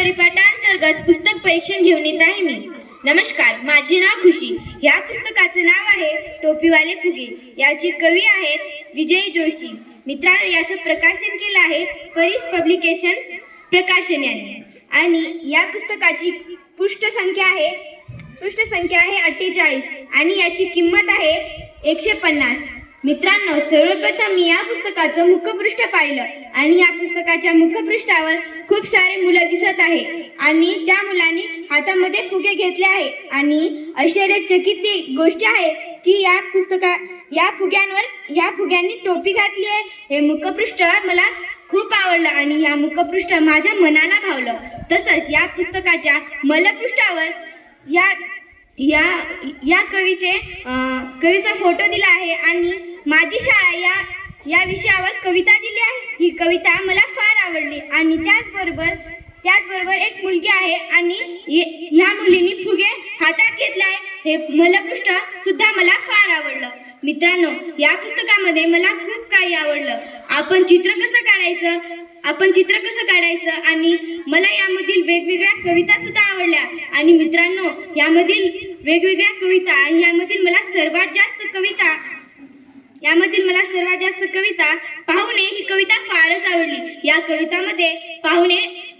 परिपाठांतर्गत पुस्तक परीक्षण घेऊन येत आहे मी. नमस्कार माझे नाव खुशी. या पुस्तकाचं नाव आहे टोपीवाले फुगे. याचे कवी आहेत विजय जोशी. मित्रांनो याचं प्रकाशन केलं आहे परीस पब्लिकेशन प्रकाशन यांनी. आणि या पुस्तकाची पृष्ठ संख्या आहे पृष्ठ संख्या आहे अठ्ठेचाळीस. आणि याची किंमत आहे एकशे पन्नास. मित्रांनो सर्वप्रथम मी या पुस्तकाचं मुखपृष्ठ पाहिलं. आणि या पुस्तकाच्या मुखपृष्ठावर खूप सारे मुलं दिसत आहे. आणि त्या मुलांनी हातामध्ये फुगे घेतले आहे. आणि आश्चर्यचकित ती गोष्ट आहे की या पुस्तका या फुग्यांवर या फुग्यांनी टोपी घातली आहे. हे मुखपृष्ठ मला खूप आवडलं आणि या मुखपृष्ठ माझ्या मनाला भावलं. तसंच या पुस्तकाच्या मलपृष्ठावर या या या कवीचे कवीचा फोटो दिला आहे. आणि माझी शाळा या या विषयावर कविता दिली आहे. ही कविता मला फार आवडली आणि त्याचबरोबर त्याचबरोबर एक मुलगी आहे आणि ह्या मुलीने फुगे हातात घेतले आहे. हे मलपृष्ठ सुद्धा मला फार आवडलं. मित्रांनो या पुस्तकामध्ये मला खूप काही आवडलं. आपण चित्र कसं काढायचं? आपण चित्र कसं काढायचं? आणि मला यामधील वेगवेगळ्या कविता सुद्धा आवडल्या. आणि मित्रांनो यामधील वेगवेगळ्या कविता आणि यामधील मला सर्वात जास्त कविता यामधील मला सर्वात जास्त कविता पाहुणे ही कविता फारच आवडली. या कवितामध्ये पाहुणे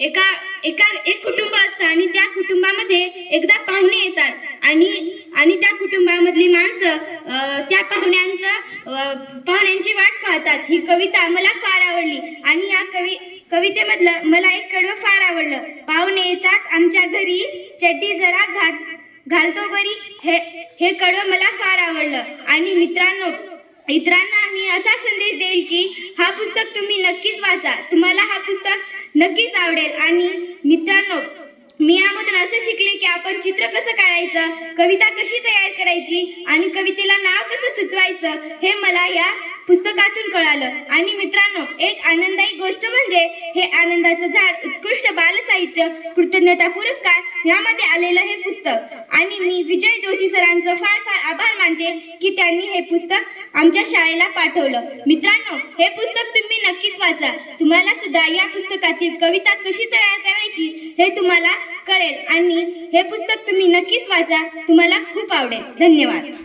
एका एका एक कुटुंब असतं आणि त्या कुटुंबामध्ये एकदा पाहुणे येतात. आणि आणि त्या कुटुंबामधली माणसं त्या पाहुण्यांचं पाहुण्यांची वाट पाहतात. ही कविता मला फार आवडली. आणि या कवी कवितेमधलं मला एक कडवं फार आवडलं. पाहुणे येतात आमच्या घरी चड्डी जरा घात घालतो बरी. हे हे कडवं मला फार आवडलं. आणि मित्रांनो इतरांना मी असा संदेश देईल की हा पुस्तक तुम्ही नक्कीच वाचा. तुम्हाला हा पुस्तक नक्कीच आवडेल. आणि मित्रांनो मी यामधून असं शिकले की आपण चित्र कसं काढायचं कविता कशी तयार करायची आणि कवितेला नाव कसं सुचवायचं हे मला या पुस्तकातून कळालं. आणि मित्रांनो एक आनंददायी गोष्ट म्हणजे हे आनंदाचं झाड उत्कृष्ट बालसाहित्य कृतज्ञता पुरस्कार यामध्ये आलेलं हे पुस्तक. आणि मी विजय जोशी सरांचं फार फार आभार मानते की त्यांनी हे पुस्तक आमच्या शाळेला पाठवलं. मित्रांनो हे पुस्तक तुम्ही नक्कीच वाचा. तुम्हाला सुद्धा या पुस्तकातील कविता कशी तयार करायची हे तुम्हाला कळेल. आणि हे पुस्तक तुम्ही नक्कीच वाचा. तुम्हाला खूप आवडेल. धन्यवाद.